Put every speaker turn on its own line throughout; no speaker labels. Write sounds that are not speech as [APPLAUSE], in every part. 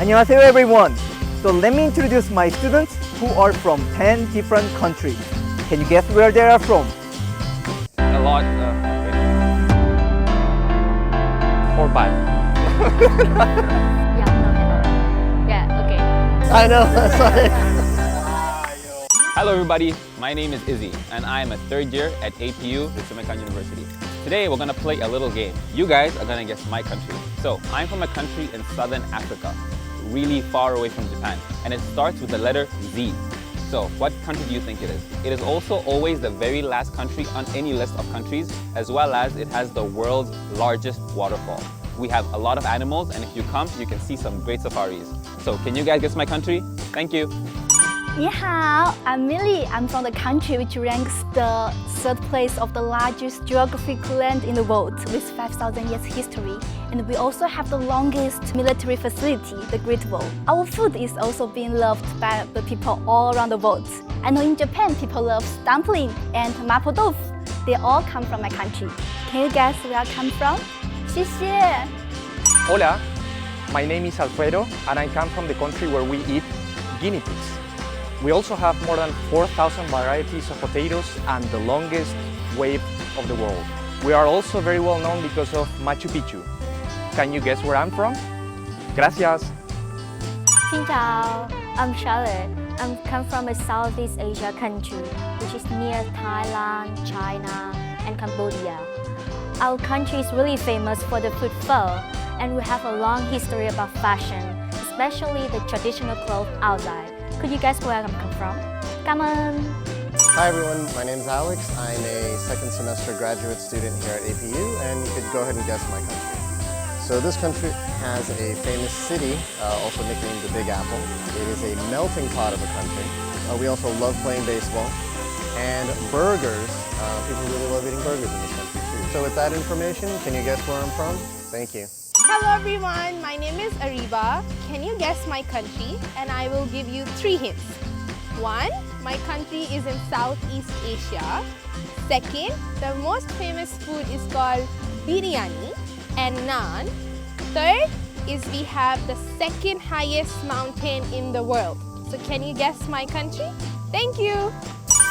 안녕하세요 everyone. So let me introduce my students who are from 10 different countries. Can you guess where they are from?
A lot. Uh, or bad.
Yeah, no, no. Yeah, okay.
I know, [LAUGHS] sorry.
Hello, everybody. My name is Izzy, and I am a third year at APU, Sumikan University. Today, we're gonna play a little game. You guys are gonna guess my country. So, I'm from a country in southern Africa, really far away from Japan, and it starts with the letter Z. So, what country do you think it is? It is also always the very last country on any list of countries, as well as it has the world's largest waterfall. We have a lot of animals, and if you come, you can see some great safaris. So, can you guys guess my country? Thank you.
你好, I'm Millie. I'm from the country which ranks the third place of the largest geographical land in the world with 5,000 years history. And we also have the longest military facility, the Great Wall. Our food is also being loved by the people all around the world. I know in Japan people love dumpling and mapo tofu. They all come from my country. Can you guess where I come from? 谢谢.
Hola, my name is Alfredo and I come from the country where we eat guinea pigs. We also have more than 4,000 varieties of potatoes and the longest wave of the world. We are also very well known because of Machu Picchu. Can you guess where I'm from? Gracias.
Xin chào, I'm Charlotte. I'm come from a Southeast Asia country, which is near Thailand, China, and Cambodia. Our country is really famous for the food pho, and we have a long history about fashion, especially the traditional clothes outside. Could you guess where I come from? Come on.
Hi everyone, my name is Alex. I'm a second semester graduate student here at APU and you could go ahead and guess my country. So this country has a famous city, uh, also nicknamed the Big Apple. It is a melting pot of a country. Uh, we also love playing baseball and burgers. Uh, people really love eating burgers in this country too. So with that information, can you guess where I'm from? Thank you.
Hello everyone, my name is Ariba. Can you guess my country? And I will give you three hints. One, my country is in Southeast Asia. Second, the most famous food is called biryani and naan. Third is we have the second highest mountain in the world. So can you guess my country? Thank you.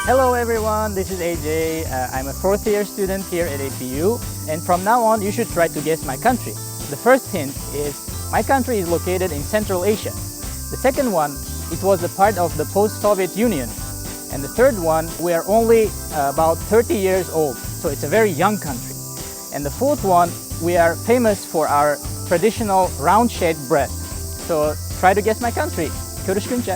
Hello everyone, this is AJ. Uh, I'm a fourth year student here at APU, and from now on, you should try to guess my country. The first hint is my country is located in Central Asia. The second one, it was a part of the post-Soviet Union. And the third one, we are only uh, about 30 years old, so it's a very young country. And the fourth one, we are famous for our traditional round-shaped bread. So try to guess my country. Görüşünce.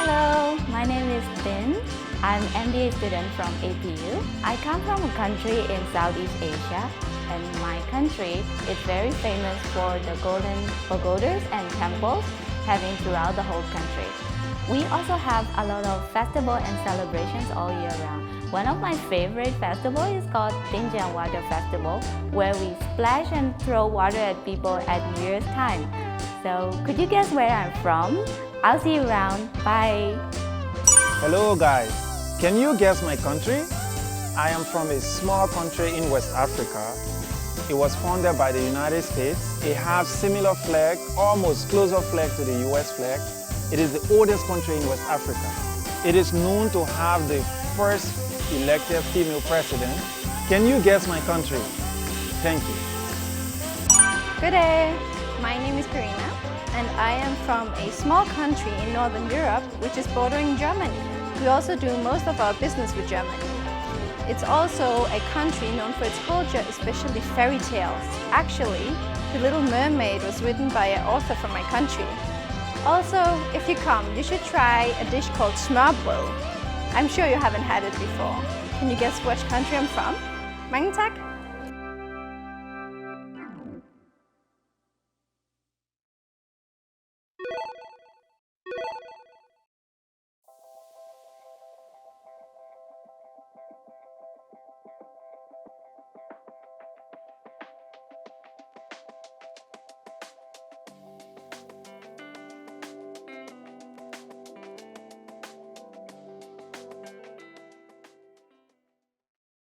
Hello, my name is Bin. I'm an MBA student from APU. I come from a country in Southeast Asia and my country is very famous for the golden pagodas and temples having throughout the whole country. We also have a lot of festival and celebrations all year round. One of my favorite festivals is called Dinjiang Water Festival, where we splash and throw water at people at New Year's time. So, could you guess where I'm from? I'll see you around. Bye.
Hello guys, can you guess my country? I am from a small country in West Africa. It was founded by the United States. It has similar flag, almost closer flag to the US flag. It is the oldest country in West Africa. It is known to have the first elected female president. Can you guess my country? Thank you.
Good day. My name is Karina and I am from a small country in Northern Europe which is bordering Germany. We also do most of our business with Germany. It's also a country known for its culture, especially fairy tales. Actually, The Little Mermaid was written by an author from my country. Also, if you come, you should try a dish called smørbrød. I'm sure you haven't had it before. Can you guess which country I'm from? Mange tak.